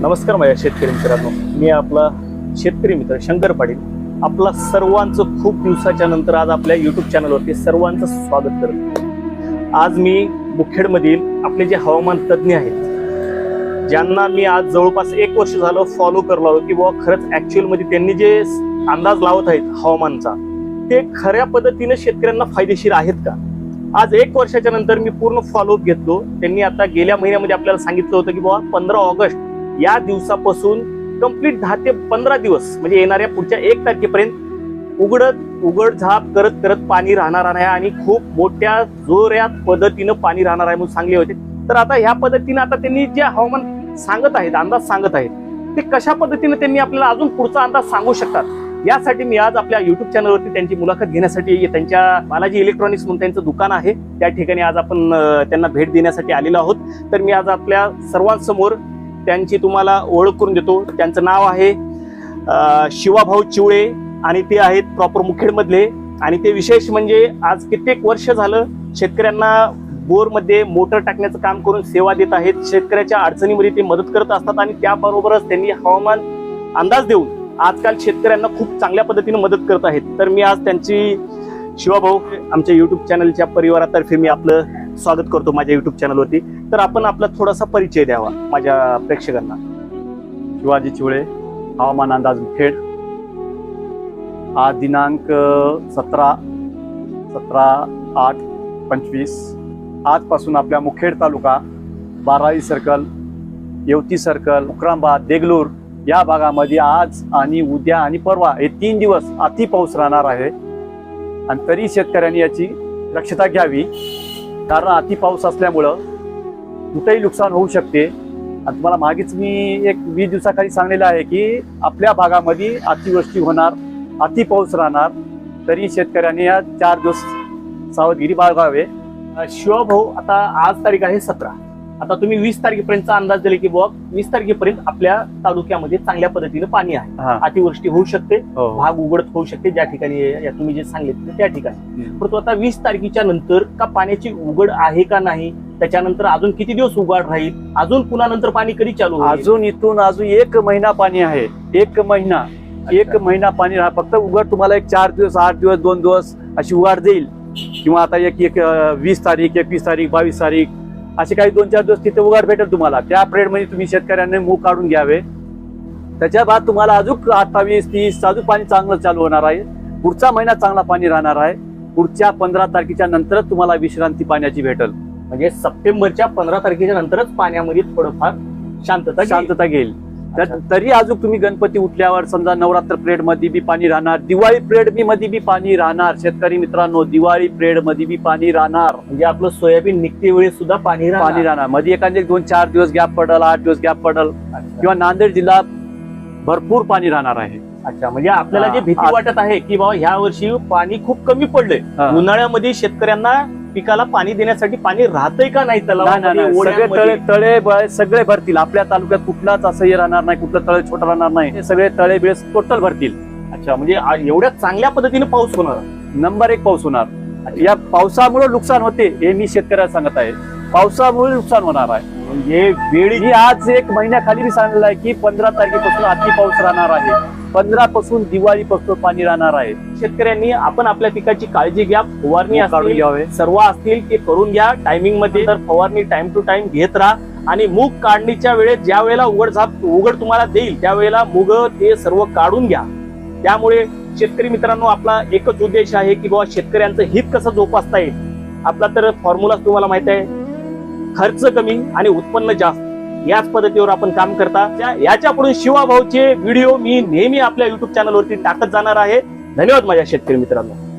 नमस्कार माझ्या शेतकरी मित्रांनो. मी आपला शेतकरी मित्र शंकर पाटील. आपला सर्वांचं खूप दिवसाच्या नंतर आज आपल्या युट्यूब चॅनलवरती सर्वांचं स्वागत करतो. आज मी मुखेडमधील आपले जे हवामान तज्ज्ञ आहेत ज्यांना मी आज जवळपास एक वर्ष झालं फॉलो करलो आलो की बाबा खरंच ॲक्च्युअलमध्ये त्यांनी जे अंदाज लावत आहेत हवामानचा ते खऱ्या पद्धतीने शेतकऱ्यांना फायदेशीर आहेत का? आज एक वर्षाच्या नंतर मी पूर्ण फॉलोअप घेतलो. त्यांनी आता गेल्या महिन्यामध्ये आपल्याला सांगितलं होतं की बाबा पंधरा ऑगस्ट या दिवसापासून कंप्लीट दहा ते पंधरा दिवस म्हणजे येणाऱ्या पुढच्या एक तारखेपर्यंत उघडत उघड झाप करत करत पाणी राहणार आहे आणि खूप मोठ्या जोऱ्यात पद्धतीनं पाणी राहणार आहे म्हणून सांगले होते. तर आता ह्या पद्धतीनं आता त्यांनी जे हवामान सांगत आहेत अंदाज सांगत आहेत ते कशा पद्धतीने त्यांनी आपल्याला अजून पुढचा अंदाज सांगू शकतात? यासाठी मी आज आपल्या युट्यूब चॅनलवरती त्यांची मुलाखत घेण्यासाठी त्यांच्या बालाजी इलेक्ट्रॉनिक्स म्हणून त्यांचं दुकान आहे. त्या ठिकाणी आज आपण त्यांना भेट देण्यासाठी आलेलो आहोत. तर मी आज आपल्या सर्वांसमोर त्यांची तुम्हाला ओळख करून देतो. त्यांचं नाव आहे शिवाभाऊ चिवळे आणि ते आहेत प्रॉपर मुखेडमधले. आणि ते विशेष म्हणजे आज कित्येक वर्ष झालं शेतकऱ्यांना बोरमध्ये मोटर टाकण्याचं काम करून सेवा देत आहेत. शेतकऱ्याच्या अडचणीमध्ये ते मदत करत असतात आणि त्याबरोबरच त्यांनी हवामान अंदाज देऊन आजकाल शेतकऱ्यांना खूप चांगल्या पद्धतीने मदत करत आहेत. तर मी आज त्यांची शिवाभाऊ आमच्या युट्यूब चॅनलच्या परिवारातर्फे मी आपलं स्वागत करतो माझ्या युट्यूब चॅनलवरती तर आपण आपला थोडासा परिचय द्यावा माझ्या प्रेक्षकांना. शिवाजी चिवळे हवामान अंदाज मुखेड आज दिनांक सतरा सतरा आठ पंचवीस. आजपासून आपल्या मुखेड तालुका बारावी सर्कल येवती सर्कल उक्रांबाद देगलूर या भागामध्ये आज आणि उद्या आणि परवा हे तीन दिवस अति पाऊस राहणार आहे. आणि तरी शेतकऱ्यांनी याची दक्षता घ्यावी. कारण अति पाऊस असल्यामुळं कुठेही नुकसान होऊ शकते. आणि तुम्हाला मागेच मी एक वीस दिवसाखाली सांगलेलं आहे की आपल्या भागामध्ये अतिवृष्टी होणार अति पाऊस राहणार तरी शेतकऱ्यांनी या चार दिवस सावधगिरी बाळगावे. शिवभाऊ आता आज तारीख आहे सतरा. आता तुम्ही वीस तारखेपर्यंतचा अंदाज दिले की बुवा वीस तारखेपर्यंत आपल्या तालुक्यामध्ये चांगल्या पद्धतीने पाणी आहे. हा. अतिवृष्टी होऊ शकते हो भाग उघडत होऊ शकते ज्या ठिकाणी या तुम्ही जे सांगितले त्या ठिकाणी. हम्म. परंतु आता वीस तारखेच्या नंतर का पाण्याची उघड आहे का नाही त्याच्यानंतर अजून किती दिवस उघड राहील अजून पुन्हा नंतर पाणी कधी चालू होईल? अजून इथून अजून एक महिना पाणी आहे. एक महिना एक. महिना पाणी राहा. फक्त उघड तुम्हाला एक चार दिवस आठ दिवस दोन दिवस अशी उघाड देईल. किंवा आता एक एक अं, वीस तारीख एकवीस तारीख बावीस तारीख असे काही दोन चार दिवस तिथे उघाड भेटेल तुम्हाला. त्या पिरियडमध्ये तुम्ही शेतकऱ्यांनी मूग काढून घ्यावे. त्याच्या बाद तुम्हाला अजून अठ्ठावीस तीस अजून पाणी चांगलं चालू होणार आहे. पुढचा महिना चांगला पाणी राहणार आहे. पुढच्या पंधरा तारखेच्या नंतरच तुम्हाला विश्रांती पाण्याची भेटेल. म्हणजे सप्टेंबरच्या पंधरा तारखेच्या नंतरच पाण्यामध्ये थोडंफार शांतता. शांतता घेईल. तर. तरी अजून तुम्ही गणपती उठल्यावर समजा नवरात्र पिरियडमध्ये बी पाणी राहणार दिवाळी पिरियडमध्ये बी पाणी राहणार शेतकरी मित्रांनो दिवाळी पिरियडमध्ये बी पाणी राहणार म्हणजे आपलं सोयाबीन निघते वेळी सुद्धा पाणी. पाणी राहणार मध्ये एखादे दोन चार दिवस गॅप पडल आठ दिवस गॅप पडल. किंवा नांदेड जिल्हा भरपूर पाणी राहणार आहे अच्छा म्हणजे आपल्याला जे भीती वाटत आहे की बाबा ह्या वर्षी पाणी खूप कमी पडलंय. उन्हाळ्यामध्ये शेतकऱ्यांना पिकाला पाणी देण्यासाठी पाणी राहतंय का नाही तलावामध्ये? तळे तळे सगळे भरतील. आपल्या तालुक्यात कुठलाच असं हे राहणार नाही कुठलं तळे छोटं राहणार नाही. हे सगळे तळे बिळे टोटल भरतील. अच्छा म्हणजे एवढ्या चांगल्या पद्धतीने पाऊस होणार. नंबर एक पाऊस होणार. या पावसामुळे नुकसान होते हे मी शेतकऱ्याला सांगत आहे. पावसामुळे नुकसान होणार आहे. म्हणजे वेळी आज एक महिन्याखाली मी सांगितलं आहे की पंधरा तारखेपासून अति पाऊस राहणार आहे. पंधरा पासून दिवाळीपासून पाणी राहणार आहे. शेतकऱ्यांनी आपण आपल्या पिकाची काळजी घ्या फवारणी मूग काढून घ्यावे. सर्व असतील ते करून घ्या. टायमिंगमध्ये तर फवारणी टाइम टू टाइम घेत राहा आणि मूग काढणीच्या वेळेस ज्या वेळेला उघड झाप उघड तुम्हाला देईल त्यावेळेला मूग ते सर्व काढून घ्या. त्यामुळे शेतकरी मित्रांनो आपला एकच उद्देश आहे की बाबा शेतकऱ्यांचं हित कसं जोपासता येईल. आपला तर फॉर्म्युला तुम्हाला माहीत आहे. खर्च कमी आणि उत्पन्न जास्त. याच पद्धतीवर आपण काम करता. याच्यापुढे शिवाभाऊचे व्हिडिओ मी नेहमी आपल्या युट्यूब चॅनलवरती टाकत जाणार आहे. धन्यवाद माझ्या शेतकरी मित्रांनो.